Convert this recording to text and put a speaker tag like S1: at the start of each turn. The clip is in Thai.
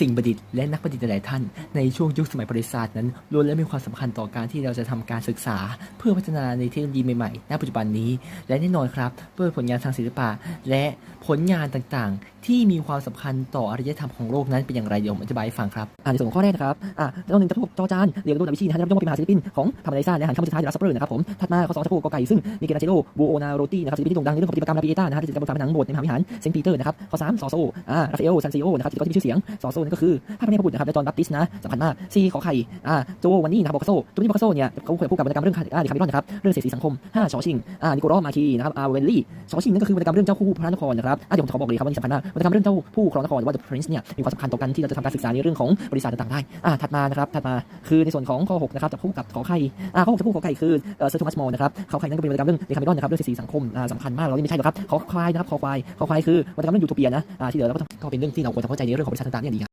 S1: สิ่งประดิษฐ์และนักประดิษฐ์หลายท่าน ในช่วงยุคสมัยประวัติศาสตร์นั้นล้วนแล้วมีความสำคัญต่อการที่เราจะทำการศึกษา เพื่อพัฒนาในเทคโนโลยีใหม่ๆณปัจจุบันนี้ และแน่นอนครับด้วยผลงานทางศิลปะ และผลงานต่างๆ ที่มีความสำคัญต่ออารยธรรมของโลกนั้นเป็นอย่างไรเดี๋ยวผมอธิบายให้ฟังครับอ่าในส่วนของข้อแรกนะครับอ่าแล้วหนึ่งจะพวกจอจานเรียนรู้ดาวิชีนะฮะได้รับยกย่องเป็นมหาศิลปินของธรรมไดซ่าและหันคำสุดท้ายจากซัปเปอร์นะครับผมถัดมาข้อสองจะพวกกอไก่ซึ่งมีเกนาเจโรบูโอนาโรตีนะครับศิลปินที่โด่งดังในเรื่องของปฏิกรรมลาปิเอต้านะฮะที่จะบนฝาผนังโบสถ์ในมหาวิหารเซนต์ปีเตอร์นะครับข้อสามซอโซอ่าราฟาเอลซันซิโอนะครับที่ก็ที่มีชื่อเสียงซอโซก็คือพระพระเนตรพระบุตรนะครับและจอห์นบัพติสนะสำคัญมากซีขอไข่อ่าโจวันนี่นะครับบอกโซโจวันนี่บอกโซเนี่ยเขาเคยพูดกับบรรณกรรมเรื่องอ่าดิคามิรอนนะครับเรื่องเศรษฐีสังคมห้าชอชิงอ่านิโคลมาคีนะครับอาเวลลี่ชอชิงนั่นก็คือบรรณกรรมเรื่องเจ้าคู่พระนครนะครับอะเดี๋ยวผมขอบอกเลยครับว่านี่สำคัญมากบรรณกรรมเรื่องเจ้าผู้ครองนครหรือว่า The Prince เนี่ยมีความสำคัญต่อกันที่เราจะทำการศึกษาในเรื่องของบริษัทต่างๆได้อ่าถัดมานะครับถัดมาคือในส่วนของข้อ6นะครับจะพูดกับขอไข่อ่าข้อ6จะพูดขอไข่คือเอ่อเซอร์โทมัสมอลนะครับขอไข่นั่นก็เป็นบรรณกรรมเรื่องเดคามิรอนนะครับเรื่องเศรษฐีสังคมอ่าสำคัญมากเรานี่ไม่ใช่หรอกครับขอควายนะครับขอควายขอควายคือบรรณกรรมเรื่องยูโทเปียนะอ่าที่เหลือเราก็ต้องก็เป็นเรื่องที่เราควรจะเข้าใจในเรื่องของบริษัทต่างๆเนี่ยดีครับ